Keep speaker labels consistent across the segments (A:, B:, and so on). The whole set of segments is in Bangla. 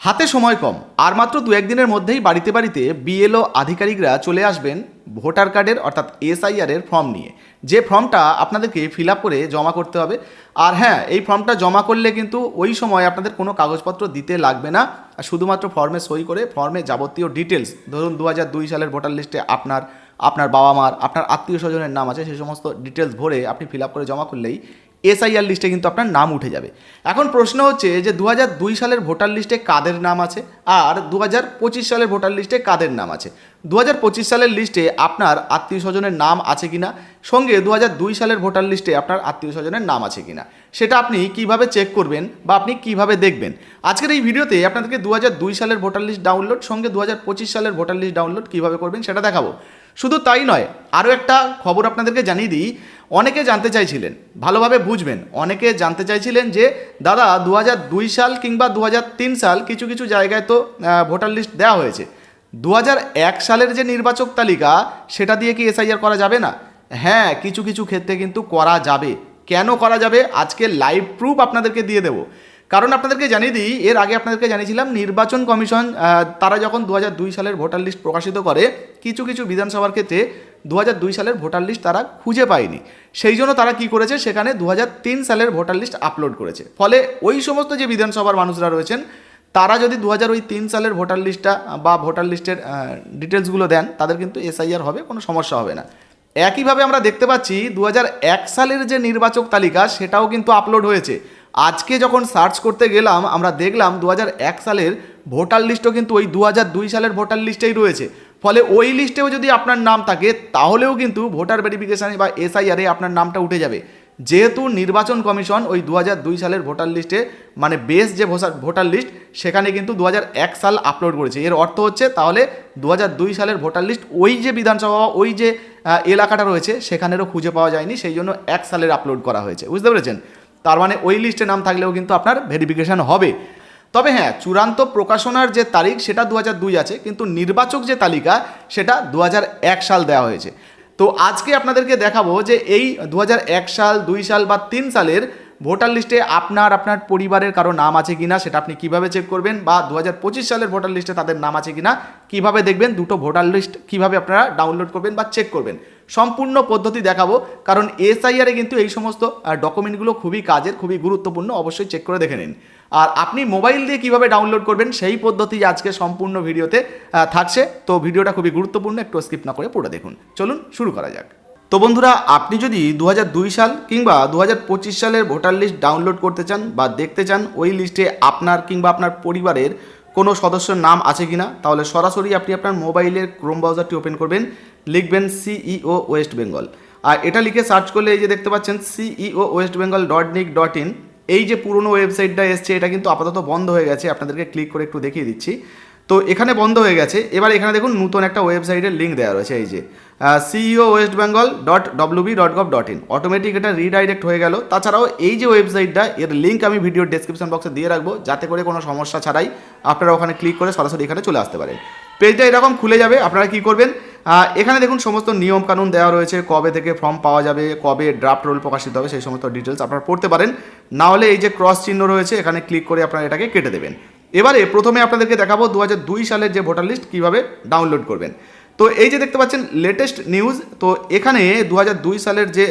A: হাতে সময় কম, আর মাত্র দু একদিনের মধ্যেই বাড়িতে বাড়িতে বিএলও আধিকারিকরা চলে আসবেন ভোটার কার্ডের অর্থাৎ এসআইআর এর ফর্ম নিয়ে। যে ফর্মটা আপনাদেরকে ফিল করে জমা করতে হবে। আর হ্যাঁ এই ফর্মটা জমা করলে কিন্তু ওই সময় আপনাদের কোনো কাগজপত্র দিতে লাগবে না। শুধুমাত্র ফর্মে সই করে ফর্মে যাবতীয় ডিটেলস ধরুন দু সালের ভোটার লিস্টে আপনার আপনার বাবা মার, আপনার আত্মীয় স্বজনের নাম আছে সেই সমস্ত ডিটেলস ভরে আপনি ফিল করে জমা করলেই এসআইআর লিস্টে কিন্তু আপনার নাম উঠে যাবে। এখন প্রশ্ন হচ্ছে যে দু সালের ভোটার লিস্টে কাদের নাম আছে আর দু সালের ভোটার লিস্টে কাদের নাম আছে? দু সালের লিস্টে আপনার আত্মীয় স্বজনের নাম আছে কিনা? সঙ্গে দু সালের ভোটার লিস্টে আপনার আত্মীয় স্বজনের নাম আছে কিনা? সেটা আপনি কীভাবে চেক করবেন বা আপনি কীভাবে দেখবেন? আজকের এই ভিডিওতে আপনাদেরকে দু সালের ভোটার লিস্ট ডাউনলোড সঙ্গে দু সালের ভোটার লিস্ট ডাউনলোড কীভাবে করবেন সেটা দেখাবো। শুধু তাই নয়, আরও একটা খবর আপনাদেরকে জানিয়ে দিই। অনেকে জানতে চাইছিলেন, ভালোভাবে বুঝবেন। অনেকে জানতে চাইছিলেন যে, দাদা দু দুই সাল কিংবা দু হাজার তিন সাল কিছু কিছু জায়গায় তো ভোটার লিস্ট দেওয়া হয়েছে। দু সালের যে নির্বাচক তালিকা, সেটা দিয়ে কি এসআইআর করা যাবে না? হ্যাঁ কিছু কিছু ক্ষেত্রে কিন্তু করা যাবে। কেন করা যাবে? আজকে লাইভ প্রুফ আপনাদেরকে দিয়ে দেবো। কারণ আপনাদেরকে জানিয়ে দিই, এর আগে আপনাদেরকে জানিয়েছিলাম, নির্বাচন কমিশন তারা যখন দু সালের ভোটার লিস্ট প্রকাশিত করে, কিছু কিছু বিধানসভার ক্ষেত্রে দু সালের ভোটার লিস্ট তারা খুঁজে পায়নি। সেই জন্য তারা কি করেছে? সেখানে দু সালের ভোটার লিস্ট আপলোড করেছে। ফলে ওই সমস্ত যে বিধানসভার মানুষরা রয়েছেন, তারা যদি দু হাজার ওই তিন সালের ভোটার লিস্টটা বা ভোটার লিস্টের ডিটেলসগুলো দেন, তাদের কিন্তু এসআইআর হবে, কোনো সমস্যা হবে না। একইভাবে আমরা দেখতে পাচ্ছি দু সালের যে নির্বাচক তালিকা, সেটাও কিন্তু আপলোড হয়েছে। আজকে যখন সার্চ করতে গেলাম, আমরা দেখলাম দু সালের ভোটার লিস্টও কিন্তু ওই দু সালের ভোটার লিস্টেই রয়েছে। ফলে ওই লিস্টেও যদি আপনার নাম থাকে, তাহলেও কিন্তু ভোটার ভেরিফিকেশানে বা এসআইআরে আপনার নামটা উঠে যাবে। যেহেতু নির্বাচন কমিশন ওই দু সালের ভোটার লিস্টে মানে বেস যে ভোটার লিস্ট, সেখানে কিন্তু দু সাল আপলোড করেছে। এর অর্থ হচ্ছে তাহলে দু সালের ভোটার লিস্ট ওই যে বিধানসভা, ওই যে এলাকাটা রয়েছে, সেখানেরও খুঁজে পাওয়া যায়নি। সেই জন্য এক সালের আপলোড করা হয়েছে। বুঝতে পেরেছেন? তার মানে ওই লিস্টে নাম থাকলেও কিন্তু আপনার ভেরিফিকেশান হবে। তবে হ্যাঁ চূড়ান্ত প্রকাশনার যে তারিখ সেটা দু আছে, কিন্তু নির্বাচক যে তালিকা সেটা দু সাল দেওয়া হয়েছে। তো আজকে আপনাদেরকে দেখাবো যে এই দু সাল, দুই সাল বা তিন সালের ভোটার লিস্টে আপনার আপনার পরিবারের কারও নাম আছে কিনা সেটা আপনি কীভাবে চেক করবেন বা দু হাজার পঁচিশ সালের ভোটার লিস্টে তাদের নাম আছে কিনা কীভাবে দেখবেন, দুটো ভোটার লিস্ট কীভাবে আপনারা ডাউনলোড করবেন বা চেক করবেন। সম্পূর্ণ পদ্ধতি দেখাবো, কারণ এসআইআরে কিন্তু এই সমস্ত ডকুমেন্টগুলো খুবই কাজের, খুবই গুরুত্বপূর্ণ, অবশ্যই চেক করে দেখে নিন। আর আপনি মোবাইল দিয়ে কীভাবে ডাউনলোড করবেন সেই পদ্ধতি আজকে সম্পূর্ণ ভিডিওতে থাকছে। তো ভিডিওটা খুবই গুরুত্বপূর্ণ, একটু স্কিপ না করে পড়ে দেখুন। চলুন শুরু করা যাক। তো বন্ধুরা, আপনি যদি দু হাজার দুই সাল কিংবা দু হাজার পঁচিশ সালের ভোটার লিস্ট ডাউনলোড করতে চান বা দেখতে চান, ওই লিস্টে আপনার কিংবা আপনার পরিবারের কোনো সদস্যর নাম আছে কিনা, তাহলে সরাসরি আপনি আপনার মোবাইলের ক্রোম ব্রাউজারটি ওপেন করবেন, লিখবেন সিইও ওয়েস্ট বেঙ্গল আর এটা লিখে সার্চ করলে এই যে দেখতে পাচ্ছেন CEO West Bengal dot nic dot in এই যে পুরনো ওয়েবসাইটটা এসছে, এটা কিন্তু আপাতত বন্ধ হয়ে গেছে। আপনাদেরকে ক্লিক করে একটু দেখিয়ে দিচ্ছি। তো এখানে বন্ধ হয়ে গেছে। এবার এখানে দেখুন নতুন একটা ওয়েবসাইটের লিঙ্ক দেওয়া রয়েছে, এই যে CEO West Bengal dot WB dot gov dot in automatic এটা রিডাইরেক্ট হয়ে গেল। তাছাড়াও এই যে ওয়েবসাইটটা, এর লিঙ্ক আমি ভিডিওর ডেসক্রিপশন বক্সে দিয়ে রাখব, যাতে করে কোনো সমস্যা ছাড়াই আপনারা ওখানে ক্লিক করে সরাসরি এখানে চলে আসতে পারেন। পেজটা এরকম খুলে যাবে, আপনারা কি করবেন? এখানে দেখুন সমস্ত নিয়ম কানুন দেওয়া রয়েছে, কবে থেকে ফর্ম পাওয়া যাবে, কবে ড্রাফট রোল প্রকাশিত হবে, সেই সমস্ত ডিটেলস আপনারা পড়তে পারেন। না হলে এই যে ক্রস চিহ্ন রয়েছে, এখানে ক্লিক করে আপনারা এটাকে কেটে দেবেন। এবারে প্রথমে আপনাদেরকে দেখাবো দু সালের যে ভোটার লিস্ট কীভাবে ডাউনলোড করবেন। তো এই যে দেখতে পাচ্ছেন লেটেস্ট নিউজ তো এখানে দু সালের যে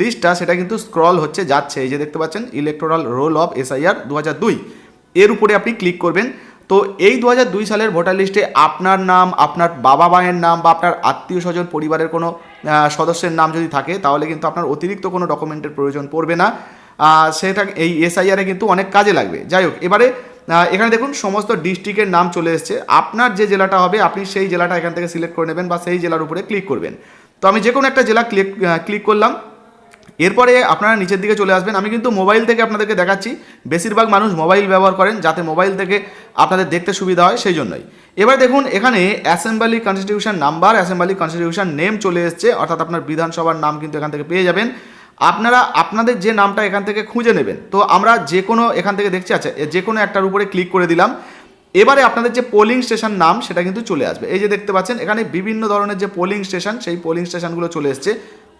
A: লিস্টটা সেটা কিন্তু স্ক্রল হচ্ছে, যাচ্ছে। এই যে দেখতে পাচ্ছেন ইলেকটোরাল রোল অফ এসআইআর দু এর উপরে আপনি ক্লিক করবেন। তো এই দু সালের ভোটার লিস্টে আপনার নাম, আপনার বাবা মায়ের নাম বা আপনার আত্মীয় স্বজন, পরিবারের কোনো সদস্যের নাম যদি থাকে, তাহলে কিন্তু আপনার অতিরিক্ত কোনো ডকুমেন্টের প্রয়োজন পড়বে না। সেটা এই এসআইআরে কিন্তু অনেক কাজে লাগবে। যাই হোক, এবারে এখানে দেখুন সমস্ত ডিস্ট্রিক্টের নাম চলে এসছে। আপনার যে জেলাটা হবে, আপনি সেই জেলাটা এখান থেকে সিলেক্ট করে নেবেন বা সেই জেলার উপরে ক্লিক করবেন। তো আমি যে কোনো একটা জেলা ক্লিক ক্লিক করলাম। এরপরে আপনারা নিচের দিকে চলে আসবেন। আমি কিন্তু মোবাইল থেকে আপনাদেরকে দেখাচ্ছি। বেশিরভাগ মানুষ মোবাইল ব্যবহার করেন যাতে মোবাইল থেকে আপনাদের দেখতে সুবিধা হয় সেই জন্যই। এবার দেখুন, এখানে assembly constitution number assembly constitution name চলে এসছে। অর্থাৎ আপনার বিধানসভার নাম কিন্তু এখান থেকে পেয়ে যাবেন। আপনারা, আপনাদের যে নামটা এখান থেকে খুঁজে নেবেন। তো আমরা যে কোনো এখান থেকে দেখছি আচ্ছা যে কোনো একটার উপরে ক্লিক করে দিলাম। এবারে আপনাদের যে পোলিং স্টেশন নাম, সেটা কিন্তু চলে আসবে। এই যে দেখতে পাচ্ছেন, এখানে বিভিন্ন ধরনের যে পোলিং স্টেশন সেই পোলিং স্টেশনগুলো চলে এসছে।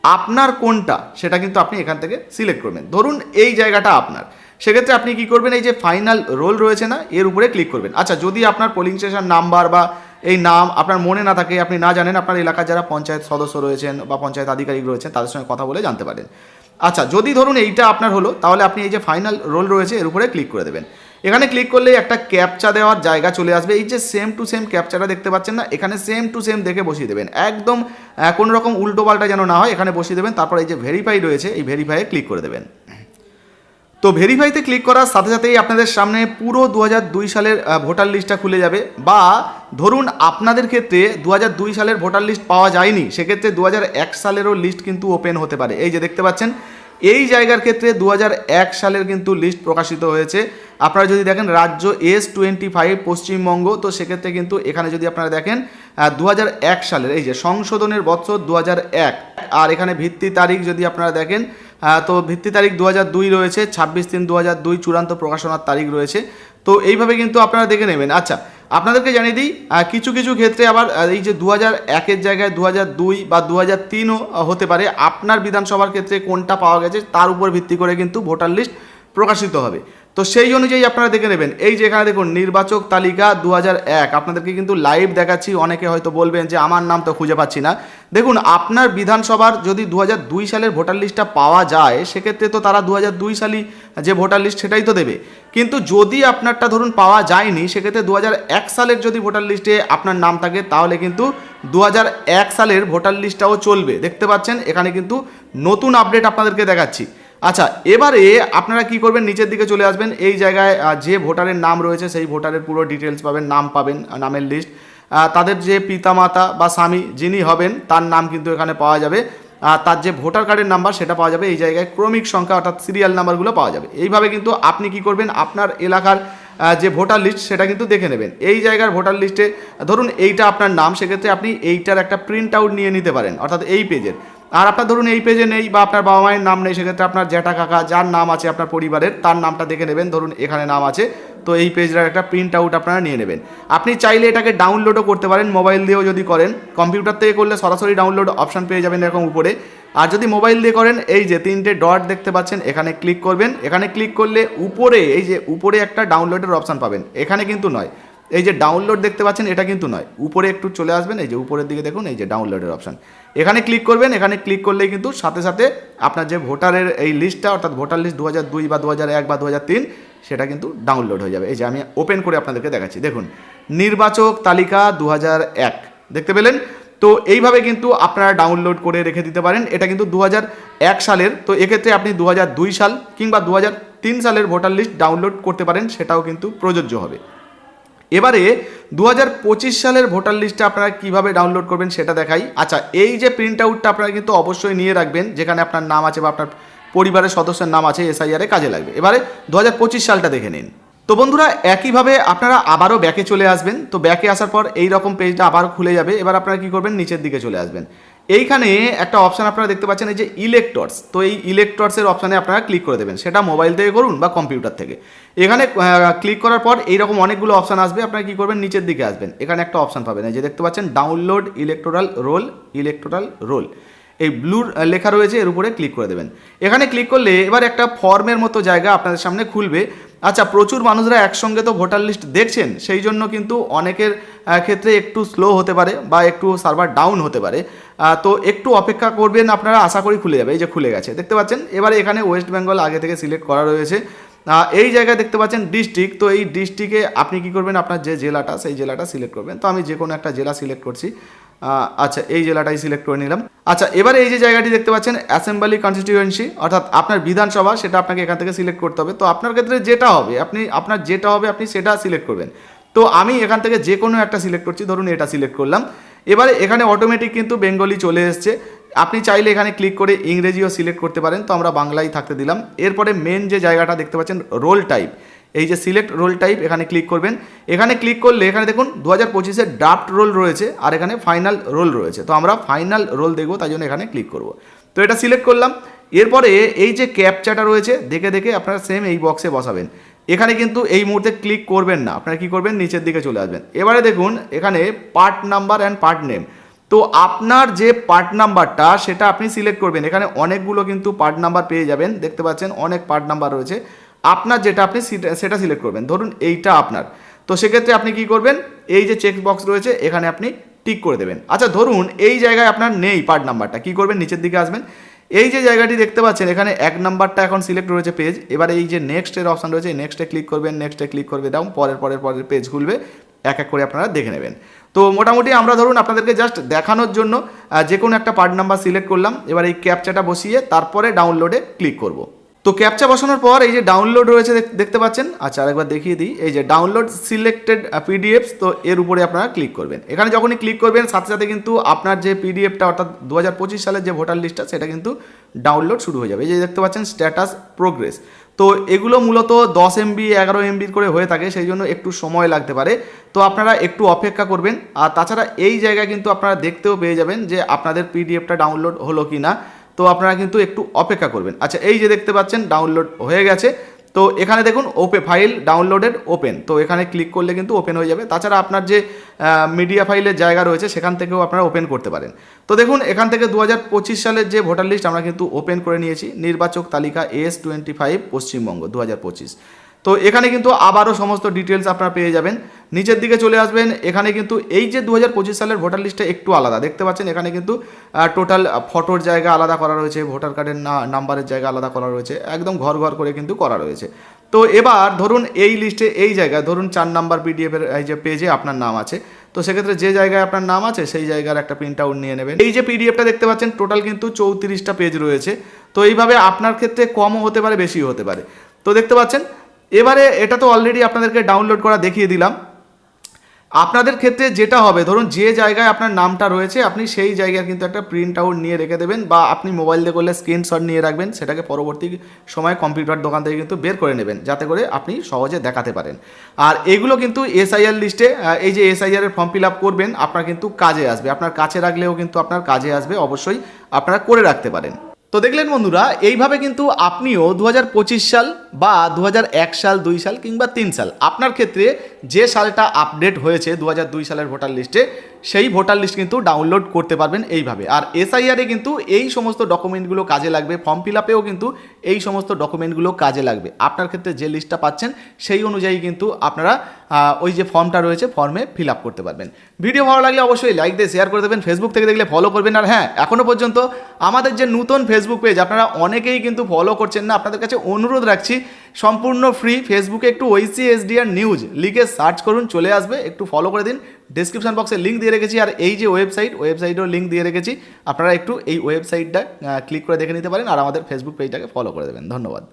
A: আপনার কোনটা, সেটা কিন্তু আপনি এখান থেকে সিলেক্ট করবেন। ধরুন এই জায়গাটা আপনার। সেক্ষেত্রে আপনি কি করবেন, এই যে ফাইনাল রোল রয়েছে না, এর উপরে ক্লিক করবেন। আচ্ছা যদি আপনার পোলিং স্টেশন নাম্বার বা এই নাম আপনার মনে না থাকে, আপনি না জানেন, আপনার এলাকার যারা পঞ্চায়েত সদস্য রয়েছেন বা পঞ্চায়েত আধিকারিক রয়েছেন, তাদের সঙ্গে কথা বলে জানতে পারেন। আচ্ছা যদি ধরুন এইটা আপনার হলো, তাহলে আপনি এই যে ফাইনাল রোল রয়েছে, এর উপরে ক্লিক করে দেবেন। এখানে ক্লিক করলে একটা ক্যাপচা দেওয়ার জায়গা চলে আসবে। এই যে সেম টু সেম ক্যাপচাটা দেখতে পাচ্ছেন না, এখানে সেম টু সেম দেখে বসিয়ে দেবেন। একদম কোনো রকম উল্টো পাল্টা যেন না হয়, এখানে বসিয়ে দেবেন। তারপর এই যে ভেরিফাই রয়েছে, এই ভেরিফাইয়ে ক্লিক করে দেবেন। তো ভেরিফাইতে ক্লিক করার সাথে সাথেই আপনাদের সামনে পুরো দু হাজার দুই সালের ভোটার লিস্টটা খুলে যাবে। বা ধরুন আপনাদের ক্ষেত্রে দু হাজার দুই সালের ভোটার লিস্ট পাওয়া যায়নি, সেক্ষেত্রে দু সালেরও লিস্ট কিন্তু ওপেন হতে পারে। এই যে দেখতে পাচ্ছেন, এই জায়গার ক্ষেত্রে দু সালের কিন্তু লিস্ট প্রকাশিত হয়েছে। আপনারা যদি দেখেন রাজ্য এস টোয়েন্টি ফাইভ পশ্চিমবঙ্গ, তো সেক্ষেত্রে কিন্তু এখানে যদি আপনারা দেখেন দু সালের, এই যে সংশোধনের বছর দু আর এখানে ভিত্তি তারিখ যদি আপনারা দেখেন তো ভিত্তি তারিখ দু রয়েছে, ছাব্বিশ তিন দু চূড়ান্ত প্রকাশনার তারিখ রয়েছে। তো এইভাবে কিন্তু আপনারা দেখে নেবেন। আচ্ছা আপনাদেরকে জানিয়ে দিই কিছু কিছু ক্ষেত্রে আবার এই যে দু হাজার একের জায়গায় দু হাজার দুই বা দু হাজার তিনও হতে পারে, আপনার বিধানসভার ক্ষেত্রে কোনটা পাওয়া গেছে, তার উপর ভিত্তি করে কিন্তু ভোটার লিস্ট প্রকাশিত হবে। তো সেই অনুযায়ী আপনারা দেখে নেবেন। এই যে এখানে দেখুন, নির্বাচক তালিকা দু আপনাদেরকে কিন্তু লাইভ দেখাচ্ছি, অনেকে হয়তো বলবেন যে আমার নাম তো খুঁজে পাচ্ছি না। দেখুন, আপনার বিধানসভার যদি দু সালের ভোটার লিস্টটা পাওয়া যায়, সেক্ষেত্রে তো তারা দু সালই যে ভোটার লিস্ট সেটাই তো দেবে। কিন্তু যদি আপনারটা ধরুন পাওয়া যায়নি, সেক্ষেত্রে দু সালের যদি ভোটার লিস্টে আপনার নাম থাকে, তাহলে কিন্তু দু সালের ভোটার লিস্টটাও চলবে। দেখতে পাচ্ছেন, এখানে কিন্তু নতুন আপডেট আপনাদেরকে দেখাচ্ছি। আচ্ছা এবারে আপনারা কি করবেন? নিচের দিকে চলে আসবেন। এই জায়গায় যে ভোটারের নাম রয়েছে, সেই ভোটারের পুরো ডিটেলস পাবেন, নাম পাবেন নামের লিস্ট তাদের যে পিতামাতা বা স্বামী যিনি হবেন, তার নাম কিন্তু এখানে পাওয়া যাবে। আর তার যে ভোটার কার্ডের নাম্বার সেটা পাওয়া যাবে। এই জায়গায় ক্রমিক সংখ্যা, অর্থাৎ সিরিয়াল নাম্বারগুলো পাওয়া যাবে। এইভাবে কিন্তু আপনি কি করবেন? আপনার এলাকার যে ভোটার লিস্ট সেটা কিন্তু দেখে নেবেন। এই জায়গার ভোটার লিস্টে ধরুন এইটা আপনার নাম, সেক্ষেত্রে আপনি এইটার একটা প্রিন্ট আউট নিয়ে নিতে পারেন, অর্থাৎ এই পেজের আর আপনার ধরুন এই পেজে নেই বা আপনার বাবা মায়ের নাম নেই, সেক্ষেত্রে আপনার জ্যাঠা কাকা যার নাম আছে আপনার পরিবারের, তার নামটা দেখে নেবেন, ধরুন এখানে নাম আছে, তো এই পেজটার একটা প্রিন্ট আউট আপনারা নিয়ে নেবেন। আপনি চাইলে এটাকে ডাউনলোডও করতে পারেন মোবাইল দিয়েও যদি করেন কম্পিউটার থেকে করলে সরাসরি ডাউনলোড অপশন পেয়ে যাবেন এরকম উপরে। আর যদি মোবাইল দিয়ে করেন, এই যে তিনটে ডট দেখতে পাচ্ছেন, এখানে ক্লিক করবেন, এখানে ক্লিক করলে উপরে, এই যে উপরে একটা ডাউনলোডের অপশন পাবেন, এখানে কিন্তু নয়। এই যে ডাউনলোড দেখতে পাচ্ছেন, এটা কিন্তু নয়। উপরে একটু চলে আসবেন, এই যে উপরের দিকে দেখুন, এই যে ডাউনলোডের অপশন এখানে ক্লিক করবেন, এখানে ক্লিক করলেই কিন্তু সাথে সাথে আপনার যে ভোটারের এই লিস্টটা অর্থাৎ ভোটার লিস্ট দু দুই বা দু এক বা দু সেটা কিন্তু ডাউনলোড হয়ে যাবে। এই যে আমি ওপেন করে আপনাদেরকে দেখাচ্ছি। দেখুন, নির্বাচক তালিকা দু এক, দেখতে পেলেন? তো এইভাবে কিন্তু আপনারা ডাউনলোড করে রেখে দিতে পারেন। এটা কিন্তু দু এক সালের, তো এক্ষেত্রে আপনি দু সাল কিংবা দু তিন সালের ভোটার লিস্ট ডাউনলোড করতে পারেন, সেটাও কিন্তু প্রযোজ্য হবে। এবারে দু হাজার পঁচিশ সালের ভোটার লিস্টটা আপনারা কীভাবে ডাউনলোড করবেন সেটা দেখাই। আচ্ছা এই যে প্রিন্ট আউটটা আপনারা কিন্তু অবশ্যই নিয়ে রাখবেন, যেখানে আপনার নাম আছে বা আপনার পরিবারের সদস্যের নাম আছে এসআইআরে কাজে লাগবে। এবারে দু হাজার পঁচিশ সালটা দেখে নিন। তো বন্ধুরা, একইভাবে আপনারা আবারও ব্যাকে চলে আসবেন। তো ব্যাকে আসার পর এই রকম পেজটা আবারও খুলে যাবে। এবার আপনারা কি করবেন? নিচের দিকে চলে আসবেন। এইখানে একটা অপশান আপনারা দেখতে পাচ্ছেন, এই যে ইলেকটর্স তো এই ইলেকটর্সের অপশানে আপনারা ক্লিক করে দেবেন। সেটা মোবাইল থেকে করুন বা কম্পিউটার থেকে। এখানে ক্লিক করার পর এইরকম অনেকগুলো অপশান আসবে। আপনারা কি করবেন? নিচের দিকে আসবেন। এখানে একটা অপশান পাবেন। এই যে দেখতে পাচ্ছেন download electoral roll electoral roll এই ব্লুর লেখা রয়েছে, এর উপরে ক্লিক করে দেবেন। এখানে ক্লিক করলে এবার একটা ফর্মের মতো জায়গা আপনাদের সামনে খুলবে। আচ্ছা প্রচুর মানুষরা একসঙ্গে তো ভোটার লিস্ট দেখছেন, সেই জন্য কিন্তু অনেকের ক্ষেত্রে একটু স্লো হতে পারে বা একটু সার্ভার ডাউন হতে পারে। তো একটু অপেক্ষা করবেন আপনারা, আশা করি খুলে যাবে, এই যে খুলে গেছে। দেখতে পাচ্ছেন, এবারে এখানে ওয়েস্ট বেঙ্গল আগে থেকে সিলেক্ট করা রয়েছে। এই জায়গায় দেখতে পাচ্ছেন ডিস্ট্রিক্ট তো এই ডিস্ট্রিক্টে আপনি কি করবেন, আপনার যে জেলাটা, সেই জেলাটা সিলেক্ট করবেন। তো আমি যে কোনো একটা জেলা সিলেক্ট করছি। আচ্ছা এই জেলাটাই সিলেক্ট করে নিলাম। আচ্ছা এবারে এই যে জায়গাটি দেখতে পাচ্ছেন অ্যাসেম্বলি কনস্টিটিউয়েন্সি অর্থাৎ আপনার বিধানসভা, সেটা আপনাকে এখান থেকে সিলেক্ট করতে হবে। তো আপনার ক্ষেত্রে যেটা হবে, আপনি, আপনার যেটা হবে, আপনি সেটা সিলেক্ট করবেন। তো আমি এখান থেকে যে কোনো একটা সিলেক্ট করছি, ধরুন এটা সিলেক্ট করলাম। এবারে এখানে অটোমেটিক কিন্তু বেঙ্গলি চলে এসছে। আপনি চাইলে এখানে ক্লিক করে ইংরেজিও সিলেক্ট করতে পারেন। তো আমরা বাংলায় থাকতে দিলাম। এরপরে মেন যে জায়গাটা দেখতে পাচ্ছেন রোল টাইপ এই যে সিলেক্ট রোল টাইপ এখানে ক্লিক করবেন। এখানে ক্লিক করলে, এখানে দেখুন দু হাজার পঁচিশের ড্রাফট রোল রয়েছে আর এখানে ফাইনাল রোল রয়েছে। তো আমরা ফাইনাল রোল দেখব, তাই জন্য এখানে ক্লিক করব। তো এটা সিলেক্ট করলাম। এরপরে এই যে ক্যাপচাটা রয়েছে, দেখে দেখে আপনারা সেম এই বক্সে বসাবেন। এখানে কিন্তু এই মুহূর্তে ক্লিক করবেন না। আপনারা কি করবেন? নিচের দিকে চলে আসবেন। এবারে দেখুন, এখানে part number and part name তো আপনার যে পার্ট নাম্বারটা সেটা আপনি সিলেক্ট করবেন। এখানে অনেকগুলো কিন্তু পার্ট নাম্বার পেয়ে যাবেন। দেখতে পাচ্ছেন, অনেক পার্ট নাম্বার রয়েছে। আপনার যেটা আপনি সেটা- সিলেক্ট করবেন। ধরুন এইটা আপনার। তো সেক্ষেত্রে আপনি কি করবেন? এই যে চেক বক্স রয়েছে, এখানে আপনি টিক করে দেবেন। আচ্ছা ধরুন এই জায়গায় আপনার নেই পার্ট নাম্বারটা কি করবেন? নিচের দিকে আসবেন। এই যে জায়গাটি দেখতে পাচ্ছেন, এখানে এক নাম্বারটা এখন সিলেক্ট রয়েছে পেজ এবার এই যে নেক্সটের অপশন রয়েছে নেক্সটে ক্লিক করবেন নেক্সটে ক্লিক করবে দাও পরের পরের পরের পেজ খুলবে। এক এক করে আপনারা দেখে নেবেন। তো মোটামুটি আমরা ধরুন আপনাদেরকে জাস্ট দেখানোর জন্য যে কোনো একটা পার্ট নাম্বার সিলেক্ট করলাম। এবার এই ক্যাপচাটা বসিয়ে তারপরে ডাউনলোডে ক্লিক করব। তো ক্যাপচা বসানোর পর এই যে ডাউনলোড রয়েছে দেখতে পাচ্ছেন। আচ্ছা আরেকবার দেখিয়ে দিই। এই যে ডাউনলোড সিলেক্টেড পিডিএফস তো এর উপরে আপনারা ক্লিক করবেন। এখানে যখনই ক্লিক করবেন, সাথে সাথে কিন্তু আপনার যে পিডিএফটা অর্থাৎ দু হাজার পঁচিশ সালের যে ভোটার লিস্টটা সেটা কিন্তু ডাউনলোড শুরু হয়ে যাবে। এই যে দেখতে পাচ্ছেন স্ট্যাটাস প্রোগ্রেস তো এগুলো মূলত দশ এমবি এগারো এমবি করে হয়ে থাকে, সেই জন্য একটু সময় লাগতে পারে। তো আপনারা একটু অপেক্ষা করবেন। আর তাছাড়া এই জায়গায় কিন্তু আপনারা দেখতেও পেয়ে যাবেন যে আপনাদের পিডিএফটা ডাউনলোড হলো কি না তো আপনারা কিন্তু একটু অপেক্ষা করবেন। আচ্ছা এই যে দেখতে পাচ্ছেন ডাউনলোড হয়ে গেছে। তো এখানে দেখুন ওপে ফাইল ডাউনলোডেড ওপেন তো এখানে ক্লিক করলে কিন্তু ওপেন হয়ে যাবে। তাছাড়া আপনার যে মিডিয়া ফাইলের জায়গা রয়েছে, সেখান থেকেও আপনারা ওপেন করতে পারেন। তো দেখুন, এখান থেকে দু হাজার পঁচিশ সালের যে ভোটার লিস্ট আমরা কিন্তু ওপেন করে নিয়েছি। নির্বাচক তালিকা এস টোয়েন্টি ফাইভ পশ্চিমবঙ্গ দু হাজার পঁচিশ। তো এখানে কিন্তু আবারও সমস্ত ডিটেলস আপনারা পেয়ে যাবেন। নিচের দিকে চলে আসবেন, এখানে কিন্তু এই যে দু হাজার পঁচিশ সালের ভোটার লিস্টটা একটু আলাদা। দেখতে পাচ্ছেন এখানে কিন্তু টোটাল ফটোর জায়গা আলাদা করা রয়েছে ভোটার কার্ডের নাম্বারের জায়গা আলাদা করা রয়েছে, একদম ঘর ঘর করে কিন্তু করা রয়েছে। তো এবার ধরুন এই লিস্টে এই জায়গায়, ধরুন চার নাম্বার পিডিএফের এই যে পেজে আপনার নাম আছে। তো সেক্ষেত্রে যে জায়গায় আপনার নাম আছে, সেই জায়গার একটা প্রিন্ট আউট নিয়ে নেবেন। এই যে পিডিএফটা দেখতে পাচ্ছেন টোটাল কিন্তু চৌত্রিশটা পেজ রয়েছে। তো এইভাবে আপনার ক্ষেত্রে কমও হতে পারে, বেশিও হতে পারে। তো দেখতে পাচ্ছেন এবারে এটা তো অলরেডি আপনাদেরকে ডাউনলোড করা দেখিয়ে দিলাম। আপনাদের ক্ষেত্রে যেটা হবে, ধরুন যে জায়গায় আপনার নামটা রয়েছে, আপনি সেই জায়গার কিন্তু একটা প্রিন্ট আউট নিয়ে রেখে দেবেন বা আপনি মোবাইল দিয়ে করলে স্ক্রিনশট নিয়ে রাখবেন, সেটাকে পরবর্তী সময় কম্পিউটার দোকান থেকে কিন্তু বের করে নেবেন, যাতে করে আপনি সহজে দেখাতে পারেন। আর এগুলো কিন্তু এসআইআর লিস্টে এই যে এসআইআর এর ফর্ম ফিল আপ করবেন, আপনার কিন্তু কাজে আসবে। আপনার কাছে রাখলেও কিন্তু আপনার কাজে আসবে, অবশ্যই আপনারা করে রাখতে পারেন। তো দেখলেন বন্ধুরা, এইভাবে কিন্তু আপনিও দু হাজার পঁচিশ সাল বা দু হাজার এক সাল, দুই সাল কিংবা তিন সাল। আপনার ক্ষেত্রে যে সালটা আপডেট হয়েছে দু হাজার দুই সালের ভোটার লিস্টে সেই ভোটার লিস্ট কিন্তু ডাউনলোড করতে পারবেন এইভাবে। আর এসআইআরে কিন্তু এই সমস্ত ডকুমেন্টগুলো কাজে লাগবে ফর্ম ফিল আপেও কিন্তু এই সমস্ত ডকুমেন্টগুলো কাজে লাগবে। আপনার ক্ষেত্রে যে লিস্টটা পাচ্ছেন, সেই অনুযায়ী কিন্তু আপনারা ওই যে ফর্মটা রয়েছে ফর্মে ফিল আপ করতে পারবেন। ভিডিও ভালো লাগলে অবশ্যই লাইক দিয়ে শেয়ার করে দেবেন ফেসবুক থেকে দেখলে ফলো করবেন। আর হ্যাঁ এখনও পর্যন্ত আমাদের যে নতুন ফেসবুক পেজ আপনারা অনেকেই কিন্তু ফলো করছেন না। আপনাদের কাছে অনুরোধ রাখছি সম্পূর্ণ ফ্রি ফেসবুকে একটু ওইসি এসডিআর নিউজ লিখে সার্চ করুন, চলে আসবে, একটু ফলো করে দিন। ডিসক্রিপশন বক্সে লিঙ্ক দিয়ে রেখেছি, আর এই যে ওয়েবসাইট ওয়েবসাইটেও লিঙ্ক দিয়ে রেখেছি, আপনারা একটু এই ওয়েবসাইটটা ক্লিক করে দেখে নিতে পারেন, আর আমাদের ফেসবুক পেজটাকে ফলো করে দেবেন। ধন্যবাদ।